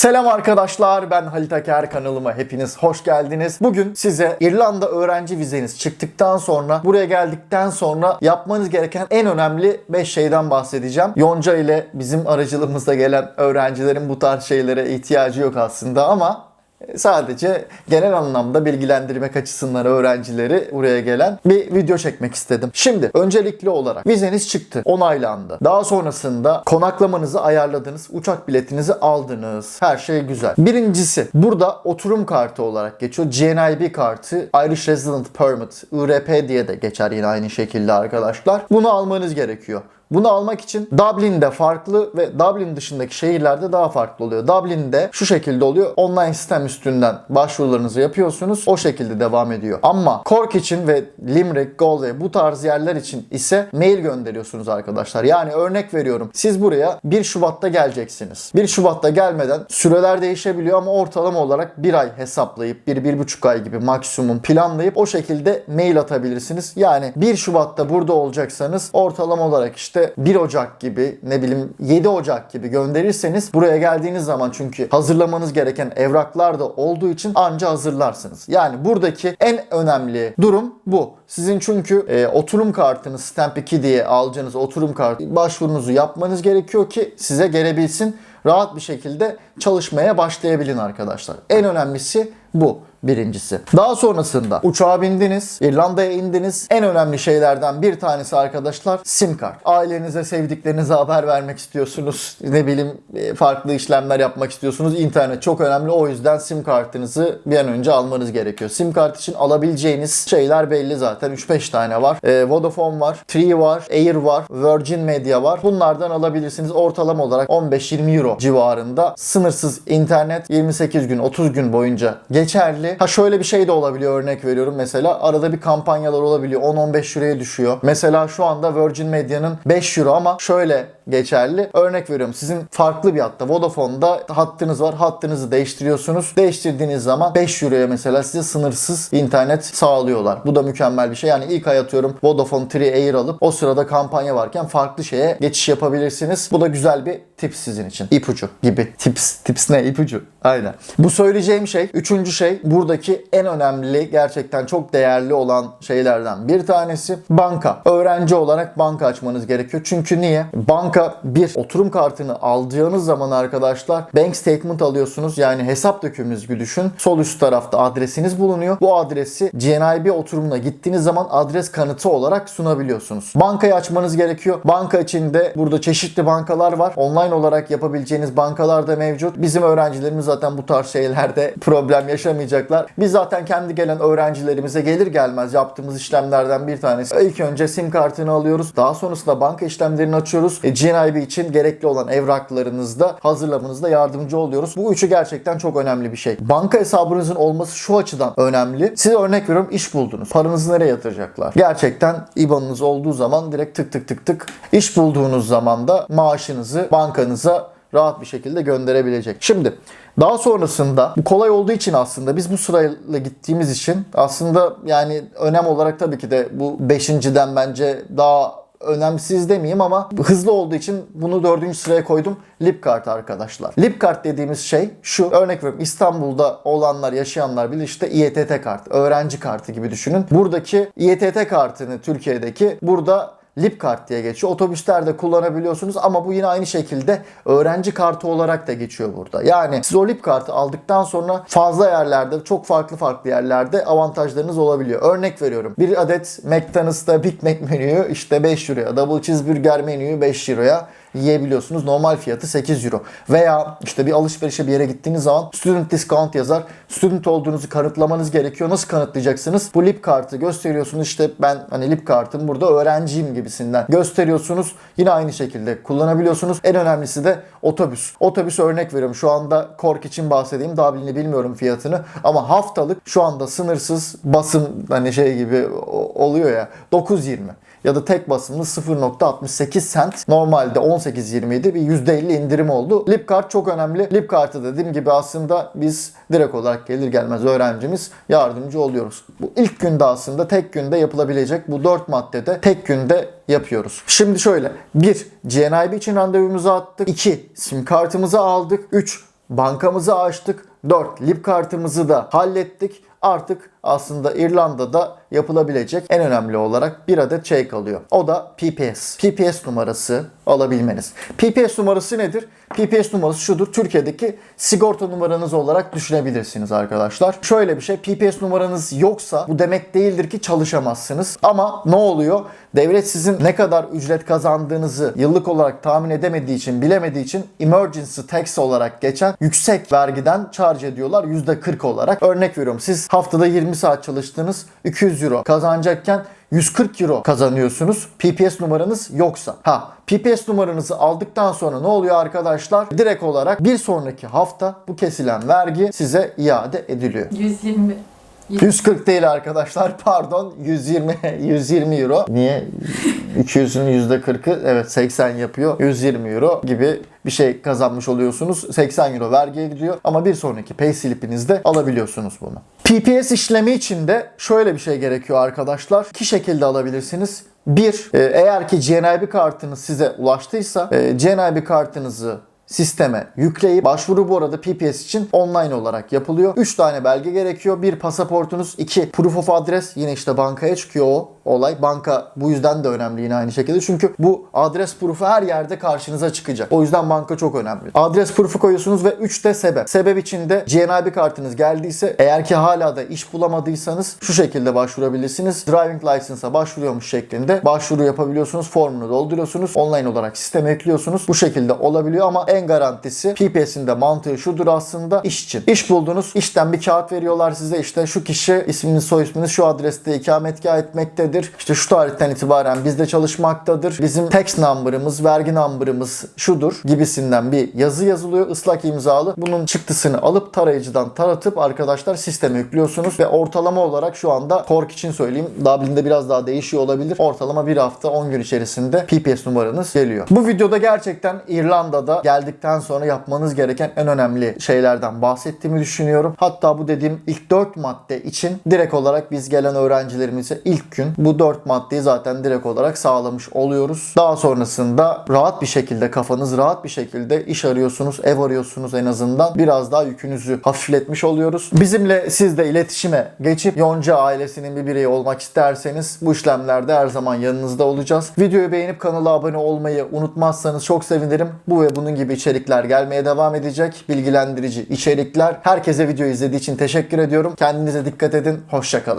Selam arkadaşlar ben Halit Aker kanalıma hepiniz hoş geldiniz. Bugün size İrlanda öğrenci vizeniz çıktıktan sonra buraya geldikten sonra yapmanız gereken en önemli 5 şeyden bahsedeceğim. Yonca ile bizim aracılığımızda gelen öğrencilerin bu tarz şeylere ihtiyacı yok aslında ama Sadece genel anlamda bilgilendirmek açısından öğrencileri buraya gelen bir video çekmek istedim. Şimdi öncelikli olarak vizeniz çıktı, onaylandı. Daha sonrasında konaklamanızı ayarladınız, uçak biletinizi aldınız. Her şey güzel. Birincisi burada oturum kartı olarak geçiyor. GNIB kartı, Irish Resident Permit, IRP diye de geçer yine aynı şekilde arkadaşlar. Bunu almanız gerekiyor. Bunu almak için Dublin'de farklı ve Dublin dışındaki şehirlerde daha farklı oluyor. Dublin'de şu şekilde oluyor. Online sistem üstünden başvurularınızı yapıyorsunuz. O şekilde devam ediyor. Ama Cork için ve Limerick, Galway bu tarz yerler için ise mail gönderiyorsunuz arkadaşlar. Yani örnek veriyorum. Siz buraya 1 Şubat'ta geleceksiniz. 1 Şubat'ta gelmeden süreler değişebiliyor ama ortalama olarak 1 ay hesaplayıp 1-1,5 ay gibi maksimum planlayıp o şekilde mail atabilirsiniz. Yani 1 Şubat'ta burada olacaksanız ortalama olarak işte 1 Ocak gibi ne bileyim 7 Ocak gibi gönderirseniz buraya geldiğiniz zaman çünkü hazırlamanız gereken evraklar da olduğu için anca hazırlarsınız. Yani buradaki en önemli durum bu. Sizin çünkü e, oturum kartınız Stamp 2 diye alacağınız oturum kartı başvurunuzu yapmanız gerekiyor ki size gelebilsin. Rahat bir şekilde çalışmaya başlayabilin arkadaşlar. En önemlisi bu birincisi. Daha sonrasında uçağa bindiniz, İrlanda'ya indiniz. En önemli şeylerden bir tanesi arkadaşlar sim kart. Ailenize, sevdiklerinize haber vermek istiyorsunuz. Ne bileyim e, farklı işlemler yapmak istiyorsunuz. İnternet çok önemli. O yüzden sim kartınızı bir an önce almanız gerekiyor. Sim kart için alabileceğiniz şeyler belli zaten. 3-5 tane var. E, Vodafone var, Tree var, Air var, Virgin Media var. Bunlardan alabilirsiniz. Ortalama olarak 15-20 euro civarında sınırsız internet 28 gün 30 gün boyunca geçerli. Ha şöyle bir şey de olabiliyor örnek veriyorum mesela arada bir kampanyalar olabiliyor 10-15 euroya düşüyor. Mesela şu anda Virgin Media'nın 5 euro ama şöyle geçerli. Örnek veriyorum sizin farklı bir hatta Vodafone'da hattınız var. Hattınızı değiştiriyorsunuz. Değiştirdiğiniz zaman 5 euroya mesela size sınırsız internet sağlıyorlar. Bu da mükemmel bir şey. Yani ilk ay atıyorum Vodafone 3 Air alıp o sırada kampanya varken farklı şeye geçiş yapabilirsiniz. Bu da güzel bir tip sizin için. İpucu gibi. Tips. Tips ne? İpucu. Aynen. Bu söyleyeceğim şey. Üçüncü şey buradaki en önemli gerçekten çok değerli olan şeylerden bir tanesi banka. Öğrenci olarak banka açmanız gerekiyor. Çünkü niye? Banka bir oturum kartını alacağınız zaman arkadaşlar bank statement alıyorsunuz. Yani hesap dökümünüz gibi düşün. Sol üst tarafta adresiniz bulunuyor. Bu adresi GNIB oturumuna gittiğiniz zaman adres kanıtı olarak sunabiliyorsunuz. Bankayı açmanız gerekiyor. Banka içinde burada çeşitli bankalar var. Online olarak yapabileceğiniz bankalar da mevcut. Bizim öğrencilerimiz zaten bu tarz şeylerde problem yaşamayacaklar. Biz zaten kendi gelen öğrencilerimize gelir gelmez yaptığımız işlemlerden bir tanesi. İlk önce sim kartını alıyoruz. Daha sonrasında banka işlemlerini açıyoruz. E, GNIB için gerekli olan evraklarınızda hazırlamanızda yardımcı oluyoruz. Bu üçü gerçekten çok önemli bir şey. Banka hesabınızın olması şu açıdan önemli. Size örnek veriyorum iş buldunuz. Paranızı nereye yatıracaklar? Gerçekten IBAN'ınız olduğu zaman direkt tık tık tık tık iş bulduğunuz zaman da maaşınızı bankanıza rahat bir şekilde gönderebilecek. Şimdi daha sonrasında bu kolay olduğu için aslında biz bu sırayla gittiğimiz için aslında yani önem olarak tabii ki de bu beşinciden bence daha önemsiz demeyeyim ama hızlı olduğu için bunu dördüncü sıraya koydum. Lipkart arkadaşlar. Lipkart dediğimiz şey şu. Örnek veriyorum İstanbul'da olanlar, yaşayanlar bilir işte İETT kart, öğrenci kartı gibi düşünün. Buradaki İETT kartını Türkiye'deki burada Lipkart diye geçiyor. Otobüslerde kullanabiliyorsunuz ama bu yine aynı şekilde öğrenci kartı olarak da geçiyor burada. Yani siz o Lip kartı aldıktan sonra fazla yerlerde, çok farklı farklı yerlerde avantajlarınız olabiliyor. Örnek veriyorum. Bir adet McDonald's'ta Big Mac menüyü işte 5 euroya, Double Cheeseburger menüyü 5 euroya yiyebiliyorsunuz. Normal fiyatı 8 euro. Veya işte bir alışverişe bir yere gittiğiniz zaman student discount yazar. Student olduğunuzu kanıtlamanız gerekiyor. Nasıl kanıtlayacaksınız? Bu lip kartı gösteriyorsunuz. İşte ben hani lip kartım burada öğrenciyim gibisinden gösteriyorsunuz. Yine aynı şekilde kullanabiliyorsunuz. En önemlisi de otobüs. Otobüs örnek veriyorum. Şu anda Kork için bahsedeyim. Dublin'i bilmiyorum fiyatını. Ama haftalık şu anda sınırsız basım hani şey gibi oluyor ya 9.20 ya da tek basımlı 0.68 cent. Normalde 18.20 idi. Bir %50 indirim oldu. Lipkart çok önemli. Lipkart'ı dediğim gibi aslında biz direkt olarak gelir gelmez öğrencimiz yardımcı oluyoruz. Bu ilk günde aslında tek günde yapılabilecek bu 4 maddede tek günde yapıyoruz. Şimdi şöyle. 1. GNIB için randevumuzu attık. 2. Sim kartımızı aldık. 3. bankamızı açtık. 4 lip kartımızı da hallettik. Artık aslında İrlanda'da yapılabilecek en önemli olarak bir adet şey kalıyor. O da PPS. PPS numarası alabilmeniz. PPS numarası nedir? PPS numarası şudur. Türkiye'deki sigorta numaranız olarak düşünebilirsiniz arkadaşlar. Şöyle bir şey. PPS numaranız yoksa bu demek değildir ki çalışamazsınız. Ama ne oluyor? Devlet sizin ne kadar ücret kazandığınızı yıllık olarak tahmin edemediği için, bilemediği için emergency tax olarak geçen yüksek vergiden charge ediyorlar %40 olarak. Örnek veriyorum siz haftada 20 saat çalıştınız 200 euro kazanacakken 140 euro kazanıyorsunuz PPS numaranız yoksa. Ha PPS numaranızı aldıktan sonra ne oluyor arkadaşlar? Direkt olarak bir sonraki hafta bu kesilen vergi size iade ediliyor. 120. 140 değil arkadaşlar pardon 120 120 euro. Niye? 200'ün %40'ı evet 80 yapıyor. 120 euro gibi bir şey kazanmış oluyorsunuz. 80 euro vergiye gidiyor ama bir sonraki pay slip'inizde alabiliyorsunuz bunu. PPS işlemi için de şöyle bir şey gerekiyor arkadaşlar. İki şekilde alabilirsiniz. Bir, e, eğer ki GNIB kartınız size ulaştıysa e, GNIB kartınızı sisteme yükleyip başvuru bu arada PPS için online olarak yapılıyor. 3 tane belge gerekiyor. Bir pasaportunuz, iki proof of adres. Yine işte bankaya çıkıyor o olay. Banka bu yüzden de önemli yine aynı şekilde. Çünkü bu adres proof'u her yerde karşınıza çıkacak. O yüzden banka çok önemli. Adres proof'u koyuyorsunuz ve 3 de sebep. Sebep için de GNIB kartınız geldiyse eğer ki hala da iş bulamadıysanız şu şekilde başvurabilirsiniz. Driving license'a başvuruyormuş şeklinde başvuru yapabiliyorsunuz. Formunu dolduruyorsunuz. Online olarak sisteme ekliyorsunuz. Bu şekilde olabiliyor ama en garantisi PPS'in de mantığı şudur aslında iş için. İş buldunuz. işten bir kağıt veriyorlar size. işte şu kişi isminiz soy isminiz şu adreste ikametgah etmektedir. İşte şu tarihten itibaren bizde çalışmaktadır. Bizim tax number'ımız, vergi number'ımız şudur gibisinden bir yazı yazılıyor. ıslak imzalı. Bunun çıktısını alıp tarayıcıdan taratıp arkadaşlar sisteme yüklüyorsunuz ve ortalama olarak şu anda Cork için söyleyeyim. Dublin'de biraz daha değişiyor olabilir. Ortalama bir hafta 10 gün içerisinde PPS numaranız geliyor. Bu videoda gerçekten İrlanda'da geldikten sonra yapmanız gereken en önemli şeylerden bahsettiğimi düşünüyorum. Hatta bu dediğim ilk 4 madde için direkt olarak biz gelen öğrencilerimize ilk gün bu 4 maddeyi zaten direkt olarak sağlamış oluyoruz. Daha sonrasında rahat bir şekilde kafanız rahat bir şekilde iş arıyorsunuz, ev arıyorsunuz en azından. Biraz daha yükünüzü hafifletmiş oluyoruz. Bizimle siz de iletişime geçip Yonca ailesinin bir bireyi olmak isterseniz bu işlemlerde her zaman yanınızda olacağız. Videoyu beğenip kanala abone olmayı unutmazsanız çok sevinirim. Bu ve bunun gibi içerikler gelmeye devam edecek. Bilgilendirici içerikler. Herkese video izlediği için teşekkür ediyorum. Kendinize dikkat edin. Hoşçakalın.